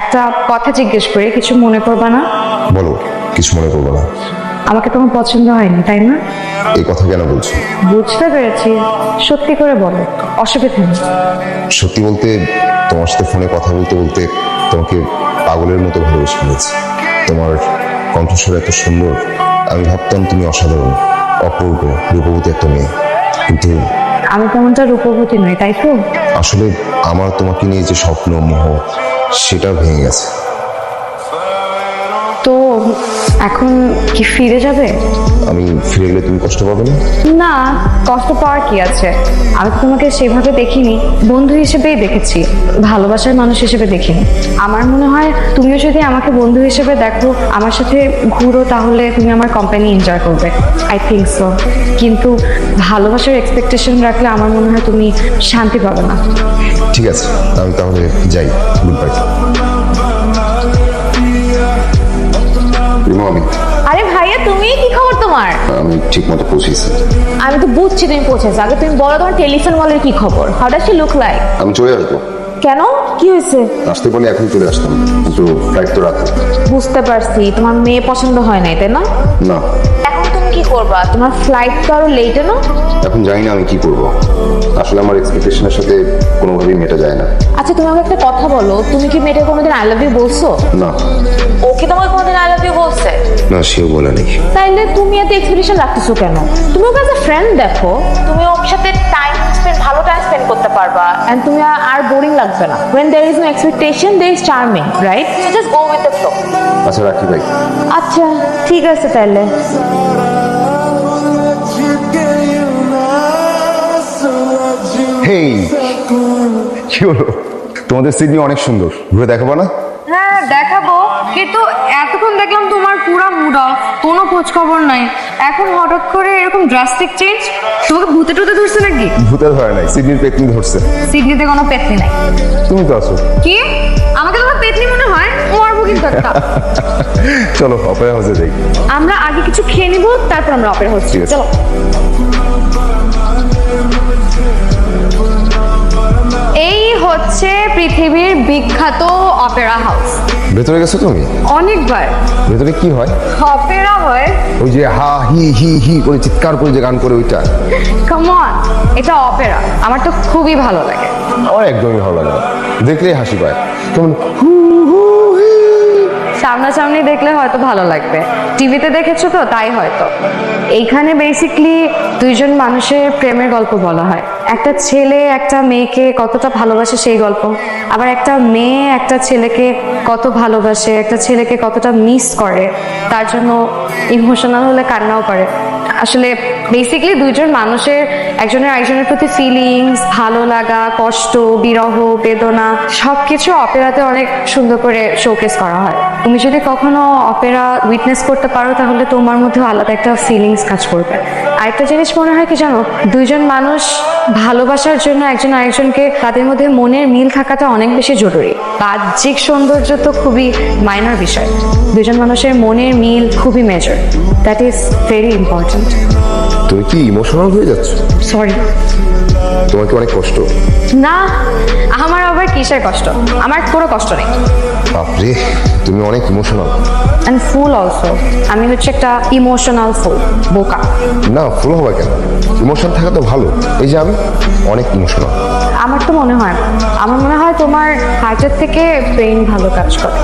একটা কথা জিজ্ঞেস করি কিছু মনে করবা না? বলো কিছু মনে করব না। আমাকে তোমার পছন্দ হয়নি তাই না? এই কথা কেন বলছো? বুঝতে পেরেছি। সত্যি করে বলো অসুবিধা নেই। সত্যি বলতে তোমার সাথে ফোনে কথা বলতে বলতে তোমাকে পাগলের মতো ভালোবেসে ফেলেছি। তোমার কণ্ঠস্বর এত সুন্দর আমি ভাবতাম তুমি অসাধারণ অপূর্ব রূপবতী একটা মেয়ে। কিন্তু আমি তেমনটা রূপবতী নই তাই তো? আসলে আমার তোমাকে নিয়ে যে স্বপ্ন মোহ সেটা ভেঙে গেছে। তো এখন কি ফিরে যাবে? আমি ফিরে গেলে তুমি কষ্ট পাবে না? না কষ্ট পাওয়ার কি আছে? আমি তো তোমাকে সেভাবে দেখিনি। বন্ধু হিসেবেই দেখেছি ভালোবাসার মানুষ হিসেবে দেখিনি। আমার মনে হয় তুমিও যদি আমাকে বন্ধু হিসেবে দেখো আমার সাথে ঘুরো তাহলে তুমি আমার কোম্পানি এনজয় করবে। আই থিঙ্ক সো কিন্তু ভালোবাসার এক্সপেকটেশন রাখলে আমার মনে হয় তুমি শান্তি পাবে না। ঠিক আছে আমি তাহলে যাই। গুড বাই আমি ঠিক মতো পৌঁছেছি। আমি তো বুঝছি তুমি পৌঁছেছো। আগে তুমি বলো তোমার টেলিফোন ওয়ালের কি খবর? How does she look like আমি চলে আসব। কেন? কি হয়েছে? আসতে পারলে এখন চলে আসতাম কিন্তু ফ্লাইট তো রাতে বুঝতে পারছি তোমার মেয়ে পছন্দ হয় নাই তাই না? না। এখন তুমি কি করবা? তোমার ফ্লাইট তো আরও লেটে না? এখন জানি না আমি কি করব। আসলে আমার এক্সপেকটেশনের সাথে কোনোভাবেই মেটা যায় না। আচ্ছা তুমি আমাকে একটা কথা বলো। তুমি কি মেয়েটা কোনোদিন আই লাভ ইউ বলছো? না। ও কি তোমাকে না সেও বলে নেই। তাইলে তুমি এত এক্সপেকটেশন রাখতেছো কেন? তুমি ওকে অ্যাজ ফ্রেন্ড দেখো। তুমি ওর সাথে টাইম স্পেন্ড ভালো টাইম স্পেন্ড করতে পারবা। এন্ড তুমি আর- বোরিং লাগবে না। When there is no expectation there is charming right? So just go with the flow. আচ্ছা রাখি ভাই। আচ্ছা ঠিক আছে তাহলে হেই কি হলো? তোমাদের সিডনি অনেক সুন্দর। ঘুরে দেখাবো না? হ্যাঁ দেখাবো। কিন্তু পুরো কোনো খোঁজ খবর নাই। এখন হঠাৎ করে এরকম ড্রাস্টিক চেঞ্জ তোমাকে ভূতে টুতে ধরছে নাকি? ভূতের ধরে নাই সিডনির পেটনি ধরছে। সিডনিতে কোনো পেতনি নাই। তুমি তো আছো। কি? আমাকে তোমার পেতনি মনে হয়? মরবো কিন্তু একটা। চলো অপেরা হাউসে যাই আমরা আগে কিছু খেয়ে নিবো তারপর আমরা অপেরা হচ্ছি। ঠিক চলো। এই হচ্ছে পৃথিবীর বিখ্যাত অপেরা হাউস। ভেতরে গেছো তুমি? অনেকবার। ভেতরে কি হয়? অপেরা হয়। ওই যে হা হি হি হি করে চিৎকার করে যে গান করে ওইটা। কমন এটা অপেরা। আমার তো খুবই ভালো লাগে। আমার একদমই ভালো লাগে না। দেখলেই হাসি পায়। কেমন হু হু হি। সামনাসামনি দেখলে হয়তো ভালো লাগবে। টিভিতে দেখেছ তো? তাই হয়তো। এইখানে বেসিকলি দুইজন মানুষের প্রেমের গল্প বলা হয়। একটা ছেলে একটা মেয়েকে কতটা ভালোবাসে সেই গল্প। আবার একটা মেয়ে একটা ছেলেকে কত ভালোবাসে, একটা ছেলেকে কতটা মিস করে, তার জন্য ইমোশনাল হলে কান্নাও করে। আসলে বেসিকলি দুইজন মানুষের, একজনের একজনের প্রতি ফিলিংস ভালো লাগা, কষ্ট, বিরহ, বেদনা, সবকিছু অপেরাতে অনেক সুন্দর করে শোকেস করা হয়। তুমি যদি কখনো অপেরা উইটনেস করতে পারো, তাহলে তোমার মধ্যে আলাদা একটা ফিলিংস কাজ করবে। আরেকটা জিনিস মনে হয় কি জানো? দুইজন মানুষ ভালোবাসার জন্য একজন আরেকজনকে তাদের মধ্যে মনের মিল থাকাটা অনেক বেশি জরুরি। বাহ্যিক সৌন্দর্য তো খুবই মাইনর বিষয়। দুজন মানুষের মনের মিল খুবই major that is very important তুমি কি ইমোশনাল হয়ে যাচ্ছ? সরি তোমার কি অনেক কষ্ট? না আমার আবার কিসের কষ্ট? আমার কোনো কষ্ট নেই। বাপরে তুমি অনেক ইমোশনাল অ্যান্ড ফুল অলসো আমি হচ্ছে একটা ইমোশনাল ফুল বোকা। না ফুল হবে কেন? ইমোশন থাকা তো ভালো। এই যে আমি অনেক ইমোশনাল আমার তো মনে হয় আমার মনে হয় তোমার হার্টের থেকে ব্রেইন ভালো কাজ করে।